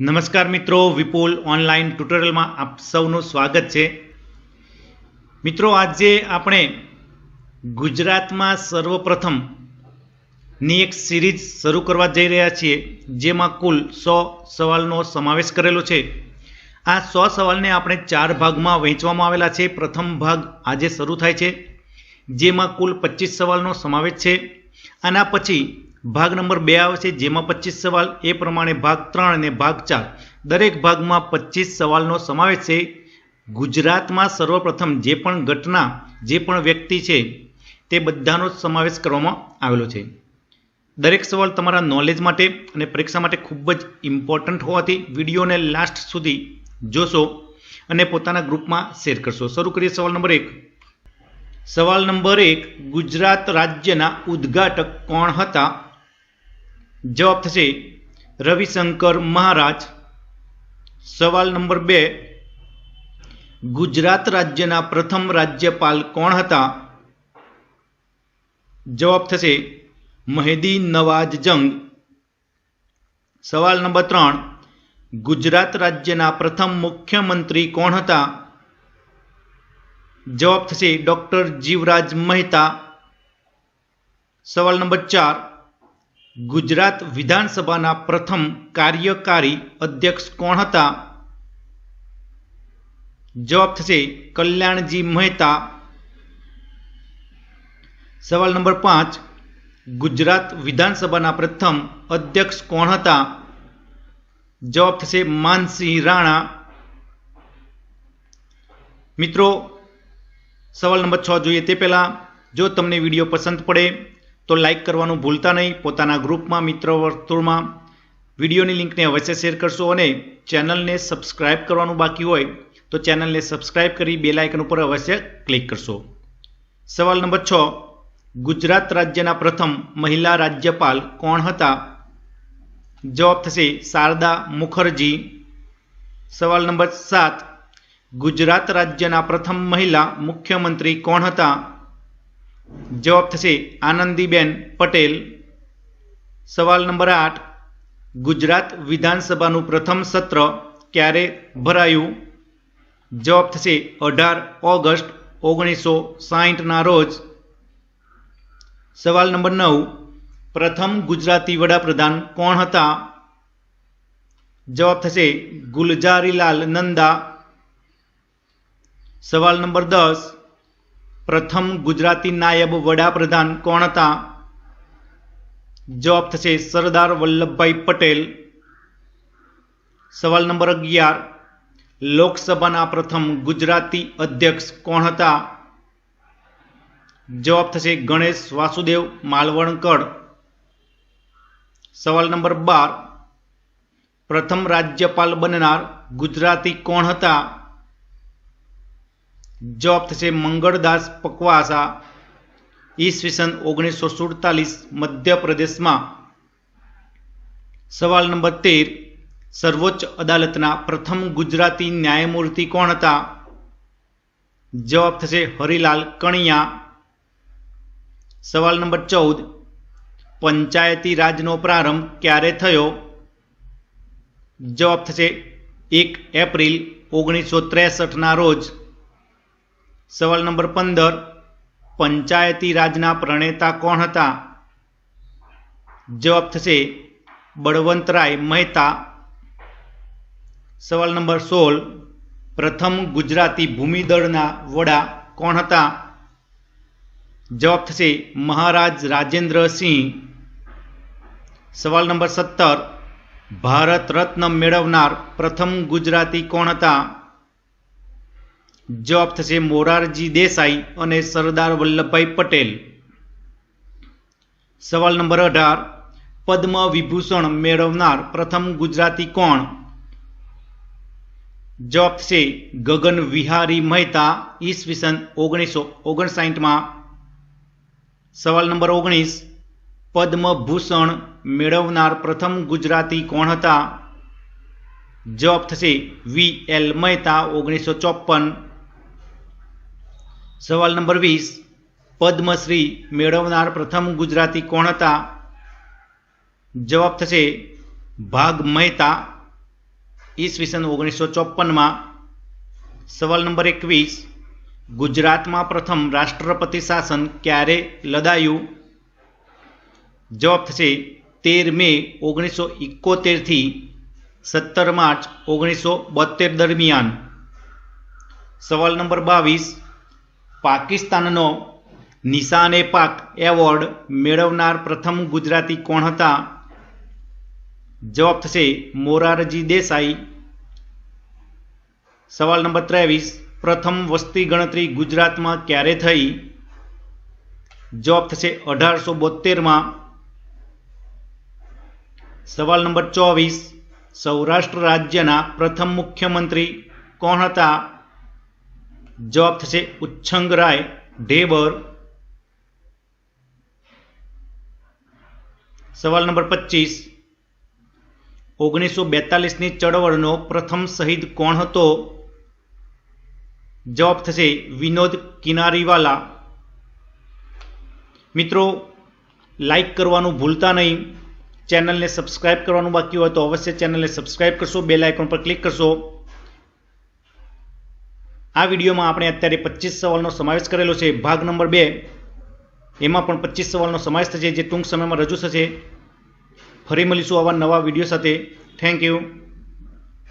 નમસ્કાર મિત્રો, વિપુલ ઓનલાઈન ટ્યુટોરિયલમાં આપ સૌનું સ્વાગત છે. મિત્રો, આજે આપણે ગુજરાતમાં સર્વપ્રથમની એક સિરીઝ શરૂ કરવા જઈ રહ્યા છીએ, જેમાં કુલ સો સવાલનો સમાવેશ કરેલો છે. આ સો સવાલને આપણે ચાર ભાગમાં વહેંચવામાં આવેલા છે. પ્રથમ ભાગ આજે શરૂ થાય છે, જેમાં કુલ પચીસ સવાલનો સમાવેશ છે. આના પછી ભાગ નંબર બે આવે છે, જેમાં પચીસ સવાલ, એ પ્રમાણે ભાગ ત્રણ અને ભાગ ચાર. દરેક ભાગમાં પચીસ સવાલનો સમાવેશ છે. ગુજરાતમાં સર્વપ્રથમ જે પણ ઘટના, જે પણ વ્યક્તિ છે, તે બધાનો સમાવેશ કરવામાં આવેલો છે. દરેક સવાલ તમારા નોલેજ માટે અને પરીક્ષા માટે ખૂબ જ ઇમ્પોર્ટન્ટ હોવાથી વિડીયોને લાસ્ટ સુધી જોશો અને પોતાના ગ્રુપમાં શેર કરશો. શરૂ કરીએ સવાલ નંબર એક. સવાલ નંબર એક, ગુજરાત રાજ્યના ઉદ્ઘાટક કોણ હતા? જવાબ થશે રવિશંકર મહારાજ. સવાલ નંબર બે, ગુજરાત રાજ્યના પ્રથમ રાજ્યપાલ કોણ હતા? જવાબ થશે મહેદી નવાજ જંગ. સવાલ નંબર ત્રણ, ગુજરાત રાજ્યના પ્રથમ મુખ્યમંત્રી કોણ હતા? જવાબ થશે ડોક્ટર જીવરાજ મહેતા. સવાલ નંબર ચાર ગુજરાત વિધાનસભાના પ્રથમ કાર્યકારી અધ્યક્ષ કોણ હતા? જવાબ થશે કલ્યાણજી મહેતા. સવાલ નંબર પાંચ. ગુજરાત વિધાનસભાના પ્રથમ અધ્યક્ષ કોણ હતા? જવાબ થશે માનસિંહ રાણા. મિત્રો, સવાલ નંબર છ જોઈએ તે પહેલાં. જો તમને વીડિયો પસંદ પડે તો લાઈક કરવાનું ભૂલતા નહીં. પોતાના ગ્રુપમાં, મિત્ર વર્તુળમાં વિડીયોની લિંકને અવશ્ય શેર કરશો અને ચેનલને સબસ્ક્રાઇબ કરવાનું બાકી હોય તો ચેનલને સબસ્ક્રાઇબ કરી બે લાઇકન ઉપર અવશ્ય ક્લિક કરશો. સવાલ નંબર છ. ગુજરાત રાજ્યના પ્રથમ મહિલા રાજ્યપાલ કોણ હતા? જવાબ થશે શારદા મુખર્જી. સવાલ નંબર સાત. ગુજરાત રાજ્યના પ્રથમ મહિલા મુખ્યમંત્રી કોણ હતા? જવાબ થશે આનંદીબેન પટેલ. સવાલ નંબર આઠ. ગુજરાત વિધાનસભાનું પ્રથમ સત્ર ક્યારે ભરાયું? જવાબ થશે અઢાર ઓગસ્ટ ઓગણીસો સાહીઠના રોજ. સવાલ નંબર નવ. પ્રથમ ગુજરાતી વડાપ્રધાન કોણ હતા? જવાબ થશે ગુલજારીલાલ નંદા. સવાલ નંબર દસ. પ્રથમ ગુજરાતી નાયબ વડાપ્રધાન કોણ હતા? જવાબ થશે સરદાર વલ્લભભાઈ પટેલ. સવાલ નંબર અગિયાર. લોકસભાના પ્રથમ ગુજરાતી અધ્યક્ષ કોણ હતા? જવાબ થશે ગણેશ વાસુદેવ માલવણકર. સવાલ નંબર બાર. પ્રથમ રાજ્યપાલ બનનાર ગુજરાતી કોણ હતા? જવાબ થશે મંગળદાસ પકવાસા, ઈસવીસન ઓગણીસો સુડતાલીસ મધ્યપ્રદેશમાં. સવાલ નંબર તેર, સર્વોચ્ચ અદાલતના પ્રથમ ગુજરાતી ન્યાયમૂર્તિ કોણ હતા? જવાબ થશે હરિલાલ કણિયા. સવાલ નંબર ચૌદ, પંચાયતી રાજનો પ્રારંભ ક્યારે થયો? જવાબ થશે એક એપ્રિલ ઓગણીસો ત્રેસઠના રોજ. સવાલ નંબર પંદર, પંચાયતી રાજના પ્રણેતા કોણ હતા? જવાબ થશે બળવંતરાય મહેતા. સવાલ નંબર સોળ, પ્રથમ ગુજરાતી ભૂમિદળના વડા કોણ હતા? જવાબ થશે મહારાજ રાજેન્દ્રસિંહ સવાલ નંબર સત્તર, ભારત રત્ન મેળવનાર પ્રથમ ગુજરાતી કોણ હતા? જવાબ થશે મોરારજી દેસાઈ અને સરદાર વલ્લભભાઈ પટેલ. સવાલ નંબર અઢાર પદ્મ વિભૂષણ મેળવનાર પ્રથમ ગુજરાતી કોણ? જવાબ થશે ગગન વિહારી મહેતા, ઈસવીસન ઓગણીસો ઓગણસાઠમાં. સવાલ નંબર ઓગણીસ, પદ્મભૂષણ મેળવનાર પ્રથમ ગુજરાતી કોણ હતા? જવાબ થશે વી એલ મહેતા, ઓગણીસો ચોપન સવાલ નંબર વીસ, પદ્મશ્રી મેળવનાર પ્રથમ ગુજરાતી કોણ હતા? જવાબ થશે ભાગ મહેતા, ઈસવીસન ઓગણીસો ચોપનમાં સવાલ નંબર એકવીસ, ગુજરાતમાં પ્રથમ રાષ્ટ્રપતિ શાસન ક્યારે લદાયું જવાબ થશે તેર મે ઓગણીસો ઇકોતેરથી સત્તર માર્ચ ઓગણીસો બોતેર દરમિયાન. સવાલ નંબર બાવીસ પાકિસ્તાનનો નિશાને પાક એવોર્ડ મેળવનાર પ્રથમ ગુજરાતી કોણ હતા? જવાબ થશે મોરારજી દેસાઈ. સવાલ નંબર ત્રેવીસ. પ્રથમ વસ્તી ગણતરી ગુજરાતમાં ક્યારે થઈ? જવાબ થશે અઢારસો બોતેરમાં સવાલ નંબર ચોવીસ. સૌરાષ્ટ્ર રાજ્યના પ્રથમ મુખ્યમંત્રી કોણ હતા? જવાબ થશે ઉચ્છંગરાય ઢેબર. સવાલ નંબર પચીસ. ઓગણીસો બેતાલીસની ચળવળનો પ્રથમ શહીદ કોણ હતો? જવાબ થશે વિનોદ કિનારીવાલા. મિત્રો લાઈક કરવાનું ભૂલતા નહીં. ચેનલને સબસ્ક્રાઇબ કરવાનું બાકી હોય તો અવશ્ય ચેનલને સબસ્ક્રાઇબ કરશો બેલ આઇકોન પર ક્લિક કરશો. આ વિડીયોમાં આપણે અત્યારે પચીસ સવાલનો સમાવેશ કરેલો છે. ભાગ નંબર બે, એમાં પણ પચીસ સવાલનો સમાવેશ થશે, જે ટૂંક સમયમાં રજૂ થશે. ફરી મળીશું આવા નવા વીડિયો સાથે. Thank you